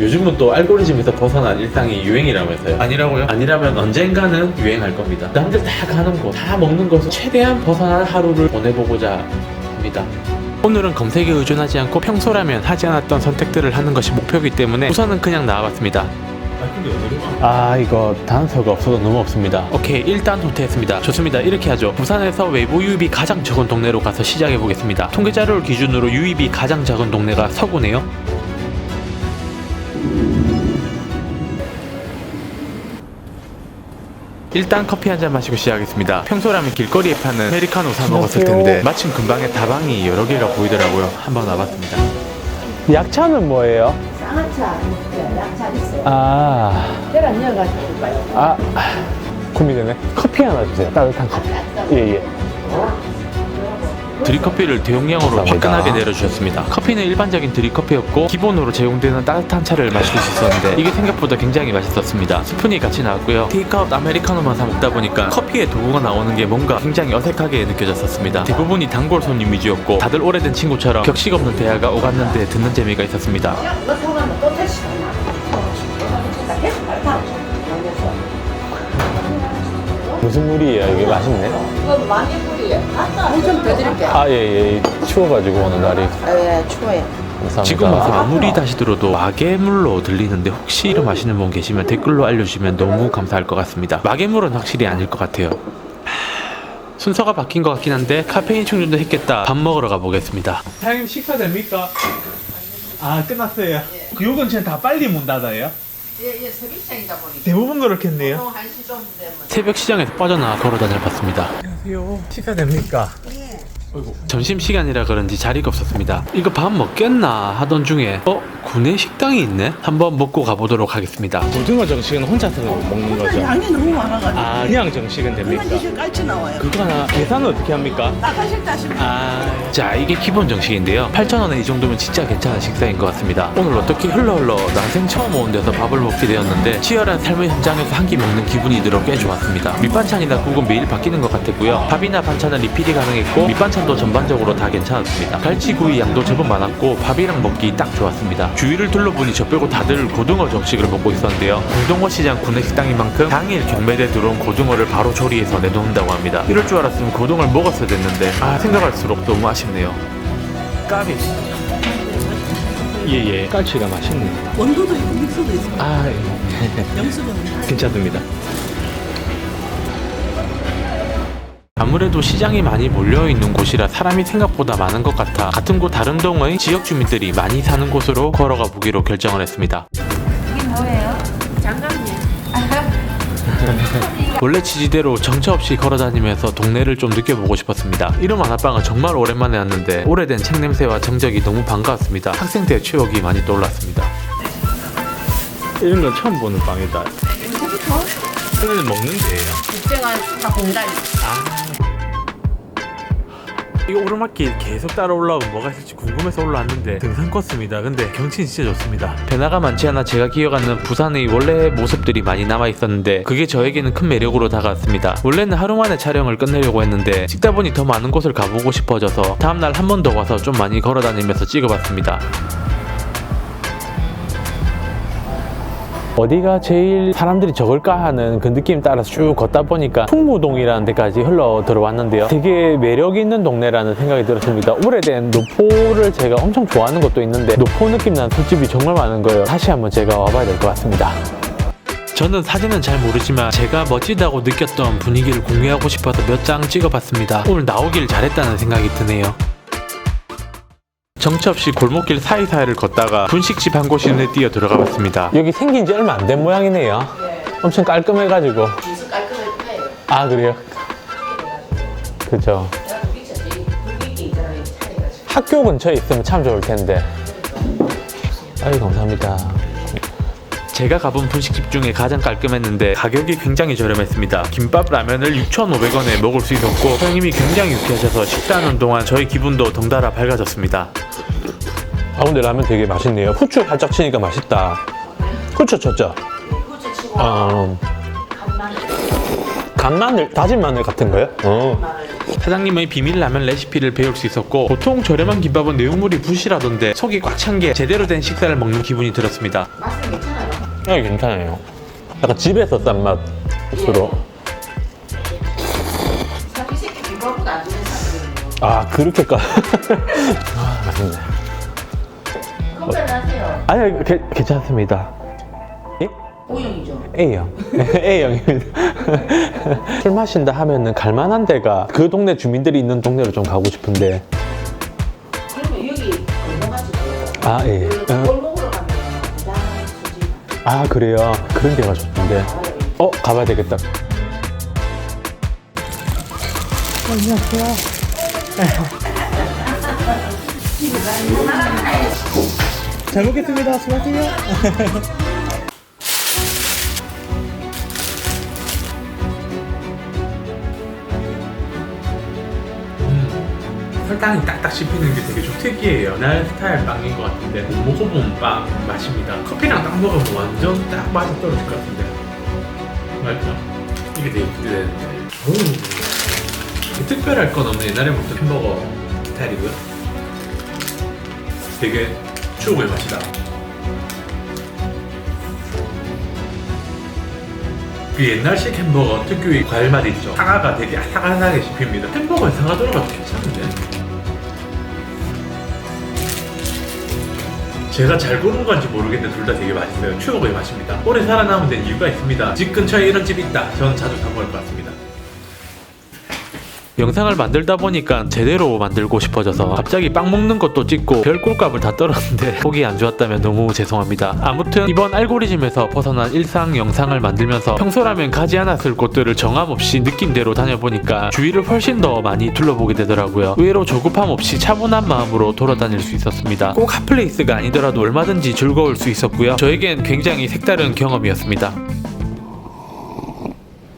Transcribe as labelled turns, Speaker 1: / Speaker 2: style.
Speaker 1: 요즘은 또 알고리즘에서 벗어난 일상이 유행이라면서요. 아니라고요? 아니라면 언젠가는 유행할 겁니다. 남들 다 가는 곳, 다 먹는 곳을 최대한 벗어난 하루를 보내보고자 합니다. 오늘은 검색에 의존하지 않고 평소라면 하지 않았던 선택들을 하는 것이 목표이기 때문에 우선은 그냥 나와봤습니다. 아 이거 단서가 없어도 너무 없습니다 오케이 일단 도태했습니다 좋습니다 이렇게 하죠 부산에서 외부 유입이 가장 적은 동네로 가서 시작해 보겠습니다 통계 자료를 기준으로 유입이 가장 작은 동네가 서구네요 일단 커피 한 잔 마시고 시작하겠습니다. 평소라면 길거리에 파는 아메리카노 사 먹었을 텐데 마침 근방에 다방이 여러 개가 보이더라고요. 한번 와봤습니다.
Speaker 2: 약차는 뭐예요?
Speaker 3: 쌍화차 있어요. 약차 있어요.
Speaker 2: 아,
Speaker 3: 계란 넣어가지고 봐요.
Speaker 2: 아, 고민되네. 커피 하나 주세요. 따뜻한 커피. 예, 예.
Speaker 1: 드립커피를 대용량으로
Speaker 2: 감사합니다.
Speaker 1: 화끈하게 내려주셨습니다. 커피는 일반적인 드립커피였고 기본으로 제공되는 따뜻한 차를 마실 수 있었는데 이게 생각보다 굉장히 맛있었습니다. 스푼이 같이 나왔고요. 테이크아웃 아메리카노만 사 먹다 보니까 커피에 도구가 나오는 게 뭔가 굉장히 어색하게 느껴졌었습니다. 대부분이 단골 손님 위주였고 다들 오래된 친구처럼 격식 없는 대화가 오갔는데 듣는 재미가 있었습니다.
Speaker 2: 무슨 물이에요? 이게 맛있네.
Speaker 3: 이거 많이 뿌리에. 물좀 더 드릴게요.
Speaker 2: 아, 예, 예. 추워가지고 오는 날이.
Speaker 3: 예, 추워요.
Speaker 2: 감사합니다.
Speaker 1: 지금 와서 아무리 다시 들어도 마개물로 들리는데 혹시 이름 아시는 분 계시면 댓글로 알려주시면 너무 감사할 것 같습니다. 마개물은 확실히 아닐 것 같아요. 하, 순서가 바뀐 것 같긴 한데 카페인 충전도 했겠다. 밥 먹으러 가보겠습니다.
Speaker 4: 사장님 식사 됩니까? 아 끝났어요. 그 요건 지금 다 빨리 문 닫아요?
Speaker 3: 예, 예, 서비스장이다 보니까.
Speaker 4: 대부분 그렇겠네요.
Speaker 3: 보통 1시 좀 되면.
Speaker 1: 새벽 시장에서 빠져나와 걸어 다녀 봤습니다.
Speaker 4: 안녕하세요. 식사 됩니까?
Speaker 1: 점심 시간이라 그런지 자리가 없었습니다. 이거 밥 먹겠나 하던 중에 어 구내 식당이 있네. 한번 먹고 가보도록 하겠습니다.
Speaker 4: 고등어 정식은 혼자서 먹는 거죠?
Speaker 5: 양이 너무 많아가지고
Speaker 4: 아 그냥 정식은 됩니까?
Speaker 5: 그만 이실 깔치 나와요
Speaker 4: 그거 하나 계산은 어떻게 합니까?
Speaker 5: 나가실 때 하시면
Speaker 4: 아
Speaker 1: 자 이게 기본 정식인데요 8,000원에 이 정도면 진짜 괜찮은 식사인 것 같습니다 오늘 어떻게 흘러흘러 난생 처음 온 데서 밥을 먹게 되었는데 치열한 삶의 현장에서 한 끼 먹는 기분이 들어 꽤 좋았습니다 밑반찬이나 국은 매일 바뀌는 것 같았고요 밥이나 반찬은 리필이 가능했고 밑반찬도 전반적으로 다 괜찮았습니다 갈치구이 양도 제법 많았고 밥이랑 먹기 딱 좋았습니다 주위를 둘러보니 저 빼고 다들 고등어 정식을 먹고 있었는데요. 공동어 시장 구내식당인 만큼 당일 경매대 들어온 고등어를 바로 조리해서 내놓는다고 합니다. 이럴 줄 알았으면 고등어를 먹었어야 됐는데 아 생각할수록 너무 아쉽네요. 까비.
Speaker 4: 예예. 깔치가 맛있네.
Speaker 5: 원도도 있고 믹스도 있고
Speaker 4: 아 예.
Speaker 5: 영수는
Speaker 4: 괜찮습니다.
Speaker 1: 아무래도 시장이 많이 몰려있는 곳이라 사람이 생각보다 많은 것 같아 같은 곳 다른 동의 지역 주민들이 많이 사는 곳으로 걸어가 보기로 결정을 했습니다
Speaker 3: 이게 뭐예요? 장갑님.
Speaker 1: 원래 지지대로 정처 없이 걸어다니면서 동네를 좀 느껴보고 싶었습니다. 이름 하나빵은 정말 오랜만에 왔는데 오래된 책 냄새와 정적이 너무 반가웠습니다. 학생 때 추억이 많이 떠올랐습니다.
Speaker 4: 이런 건 처음 보는 빵이다. 이거는 먹는 데예요.
Speaker 3: 국제가 다 공단.
Speaker 1: 이 오르막길 계속 따라 올라오면 뭐가 있을지 궁금해서 올라왔는데 등산 껐습니다. 근데 경치는 진짜 좋습니다. 변화가 많지 않아 제가 기억하는 부산의 원래 모습들이 많이 남아 있었는데 그게 저에게는 큰 매력으로 다가왔습니다. 원래는 하루 만에 촬영을 끝내려고 했는데 찍다 보니 더 많은 곳을 가보고 싶어져서 다음날 한 번 더 와서 좀 많이 걸어다니면서 찍어봤습니다.
Speaker 2: 어디가 제일 사람들이 적을까 하는 그 느낌 따라서 쭉 걷다 보니까 풍무동이라는 데까지 흘러 들어왔는데요. 되게 매력 있는 동네라는 생각이 들었습니다. 오래된 노포를 제가 엄청 좋아하는 것도 있는데 노포 느낌 나는 술집이 정말 많은 거예요. 다시 한번 제가 와봐야 될 것 같습니다.
Speaker 1: 저는 사진은 잘 모르지만 제가 멋지다고 느꼈던 분위기를 공유하고 싶어서 몇 장 찍어봤습니다. 오늘 나오길 잘했다는 생각이 드네요. 정처 없이 골목길 사이사이를 걷다가 분식집 한 곳이 눈에 띄어 들어가 봤습니다.
Speaker 2: 여기 생긴 지 얼마 안 된 모양이네요. 엄청 깔끔해가지고.
Speaker 3: 거예요.
Speaker 2: 아 그래요? 그죠.
Speaker 3: 내가 있잖아요. 차려가지고.
Speaker 2: 학교 근처에 있으면 참 좋을 텐데. 아유 감사합니다.
Speaker 1: 제가 가본 분식집 중에 가장 깔끔했는데 가격이 굉장히 저렴했습니다. 김밥 라면을 6,500원에 먹을 수 있었고 사장님이 굉장히 유쾌하셔서 식사하는 동안 저희 기분도 덩달아 밝아졌습니다.
Speaker 2: 아 근데 라면 되게 맛있네요. 후추 살짝 치니까 맛있다. 후추 쳤죠?
Speaker 3: 후추 치고
Speaker 2: 어,
Speaker 3: 간마늘.
Speaker 2: 다진 마늘 같은 거요? 어.
Speaker 1: 사장님의 비밀 라면 레시피를 배울 수 있었고 보통 저렴한 김밥은 내용물이 부실하던데 속이 꽉 찬 게 제대로 된 식사를 먹는 기분이 들었습니다.
Speaker 3: 맛은 괜찮 아요.
Speaker 2: 네, 괜찮아요. 약간 집에서 싼 맛으로.
Speaker 3: 사실 새끼 김밥보다 안 좋은 사람이에요.
Speaker 2: 아, 그렇게까. 아, 맛있네.
Speaker 3: 건강하세요.
Speaker 2: 아니, 게, 괜찮습니다. 예?
Speaker 3: O형이죠.
Speaker 2: A형. A형입니다. 술 마신다 하면은 갈만한 데가 그 동네 주민들이 있는 동네로 좀 가고 싶은데.
Speaker 3: 그러면 여기 건너가지고
Speaker 2: 아, 예.
Speaker 3: 그
Speaker 2: 어,
Speaker 3: 골목
Speaker 2: 아, 그래요. 그런 데가 좋던데. 어, 가봐야 되겠다.
Speaker 4: 잘 먹겠습니다. 수고하세요.
Speaker 1: 설탕이 딱딱 씹히는 게 되게 좀 특이해요. 옛날 스타일 빵인 것 같은데 먹어본 빵 맛입니다. 커피랑 딱 먹으면 완전 딱 맛이 떨어질 것 같은데 맞죠? 이게 되게 기대되는데 오 특별할 건 없는 옛날에 먹던 햄버거 스타일이고요. 되게 추억의 맛이다. 그 옛날식 햄버거 특유의 과일 맛 있죠. 사과가 되게 아삭아삭하게 씹힙니다. 햄버거에 사과 들어가도 괜찮은데. 제가 잘 고른 건지 모르겠는데 둘 다 되게 맛있어요. 추억의 맛입니다. 오래 살아남은 데는 이유가 있습니다. 집 근처에 이런 집이 있다. 저는 자주 사 먹을 것 같습니다. 영상을 만들다 보니까 제대로 만들고 싶어져서 갑자기 빵 먹는 것도 찍고 별 꼴값을 다 떨었는데 보기 안 좋았다면 너무 죄송합니다. 아무튼 이번 알고리즘에서 벗어난 일상 영상을 만들면서 평소라면 가지 않았을 곳들을 정함 없이 느낌대로 다녀보니까 주위를 훨씬 더 많이 둘러보게 되더라고요. 의외로 조급함 없이 차분한 마음으로 돌아다닐 수 있었습니다. 꼭 핫플레이스가 아니더라도 얼마든지 즐거울 수 있었고요. 저에겐 굉장히 색다른 경험이었습니다.